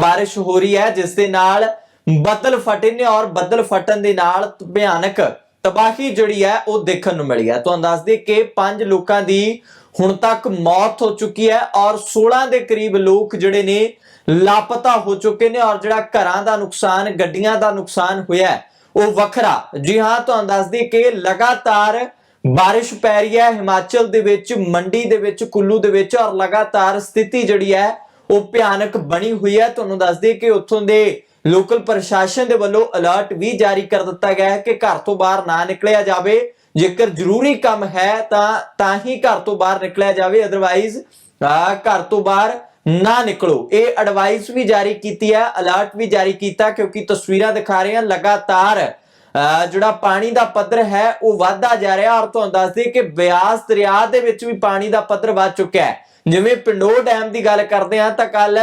ਬਾਰਿਸ਼ ਹੋ ਰਹੀ ਹੈ, ਜਿਸ ਦੇ ਨਾਲ ਬੱਦਲ ਫਟੇ ਨੇ ਔਰ ਬੱਦਲ ਫਟਣ ਦੇ ਨਾਲ ਭਿਆਨਕ ਤਬਾਹੀ ਜਿਹੜੀ ਹੈ, ਉਹ ਦੇਖਣ ਨੂੰ ਮਿਲੀ ਹੈ। ਤੁਹਾਨੂੰ ਦੱਸ ਦਈਏ ਕਿ ਪੰਜ ਲੋਕਾਂ ਦੀ ਹੁਣ ਤੱਕ ਮੌਤ ਹੋ ਚੁੱਕੀ ਹੈ ਔਰ 16 ਦੇ ਕਰੀਬ ਲੋਕ ਜਿਹੜੇ ਨੇ ਲਾਪਤਾ ਹੋ ਚੁੱਕੇ ਨੇ ਔਰ ਜਿਹੜਾ ਘਰਾਂ ਦਾ ਨੁਕਸਾਨ, ਗੱਡੀਆਂ ਦਾ ਨੁਕਸਾਨ ਹੋਇਆ ਉਹ ਵੱਖਰਾ। ਜੀ ਹਾਂ, ਤੁਹਾਨੂੰ ਦੱਸ ਦਈਏ ਕਿ ਲਗਾਤਾਰ ਬਾਰਿਸ਼ ਪੈ ਰਹੀ ਹੈ, ਹਿਮਾਚਲ ਦੇ ਵਿੱਚ, ਮੰਡੀ ਦੇ ਵਿੱਚ, ਕੁੱਲੂ ਦੇ ਵਿੱਚ ਔਰ ਲਗਾਤਾਰ ਸਥਿਤੀ ਜਿਹੜੀ ਹੈ ਉਹ ਭਿਆਨਕ ਬਣੀ ਹੋਈ ਹੈ। ਤੁਹਾਨੂੰ ਦੱਸ ਦਈਏ ਕਿ ਉੱਥੋਂ ਦੇ ਲੋਕਲ ਪ੍ਰਸ਼ਾਸਨ ਦੇ ਵੱਲੋਂ ਅਲਰਟ ਵੀ ਜਾਰੀ ਕਰ ਦਿੱਤਾ ਗਿਆ ਹੈ ਕਿ ਘਰ ਤੋਂ ਬਾਹਰ ਨਾ ਨਿਕਲਿਆ ਜਾਵੇ। ਜੇਕਰ ਜ਼ਰੂਰੀ ਕੰਮ ਹੈ ਤਾਂ ਤਾਂ ਹੀ ਘਰ ਤੋਂ ਬਾਹਰ ਨਿਕਲਿਆ ਜਾਵੇ। ਅਦਰਵਾਈਜ਼ ਘਰ ਤੋਂ ਬਾਹਰ ਨਾ ਨਿਕਲੋ। ਇਹ ਐਡਵਾਈਸ ਵੀ ਜਾਰੀ ਕੀਤੀ ਹੈ ਅਲਰਟ ਵੀ ਜਾਰੀ ਕੀਤਾ ਕਿਉਂਕਿ ਤਸਵੀਰਾਂ ਦਿਖਾ ਰਹੇ ਹਨ ਲਗਾਤਾਰ ਜਿਹੜਾ ਪਾਣੀ ਦਾ ਪੱਧਰ ਹੈ ਉਹ ਵਧਦਾ ਜਾ ਰਿਹਾ। ਔਰ ਤੁਹਾਨੂੰ ਦੱਸ ਦਈਏ ਕਿ ਬਿਆਸ ਦਰਿਆ ਦੇ ਵਿੱਚ ਵੀ ਪਾਣੀ ਦਾ ਪੱਧਰ ਵੱਧ ਚੁੱਕਿਆ ਹੈ। ਜਿਵੇਂ ਪਿੰਡੋਰ ਡੈਮ ਦੀ ਗੱਲ ਕਰਦੇ ਹਾਂ ਤਾਂ ਕੱਲ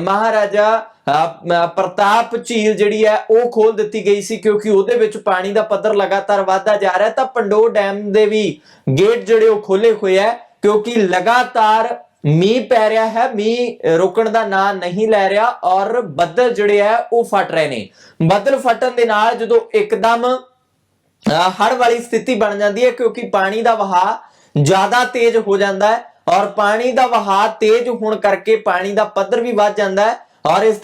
ਮਹਾਰਾਜਾ ਅਹ, ਪ੍ਰਤਾਪ ਝੀਲ ਜਿਹੜੀ ਹੈ ਉਹ ਖੋਲ ਦਿੱਤੀ ਗਈ ਸੀ ਕਿਉਂਕਿ ਉਹਦੇ ਵਿੱਚ ਪਾਣੀ ਦਾ ਪੱਧਰ ਲਗਾਤਾਰ ਵਧਦਾ ਜਾ ਰਿਹਾ ਤਾਂ ਪੰਡੋ ਡੈਮ ਦੇ ਵੀ ਗੇਟ ਜਿਹੜੇ ਉਹ ਖੋਲੇ ਹੋਏ ਹੈ ਕਿਉਂਕਿ ਲਗਾਤਾਰ ਮੀਂਹ ਪੈ ਰਿਹਾ ਹੈ, ਮੀਂਹ ਰੁਕਣ ਦਾ ਨਾਂ ਨਹੀਂ ਲੈ ਰਿਹਾ ਔਰ ਬੱਦਲ ਜਿਹੜੇ ਆ ਉਹ ਫਟ ਰਹੇ ਨੇ। ਬੱਦਲ ਫਟਣ ਦੇ ਨਾਲ ਜਦੋਂ ਇੱਕਦਮ ਹੜ ਵਾਲੀ ਸਥਿਤੀ ਬਣ ਜਾਂਦੀ ਹੈ ਕਿਉਂਕਿ ਪਾਣੀ ਦਾ ਵਹਾਅ ਜ਼ਿਆਦਾ ਤੇਜ਼ ਹੋ ਜਾਂਦਾ ਹੈ ਔਰ ਪਾਣੀ ਦਾ ਵਹਾਅ ਤੇਜ਼ ਹੋਣ ਕਰਕੇ ਪਾਣੀ ਦਾ ਪੱਧਰ ਵੀ ਵੱਧ ਜਾਂਦਾ ਹੈ ਔਰ ਇਸ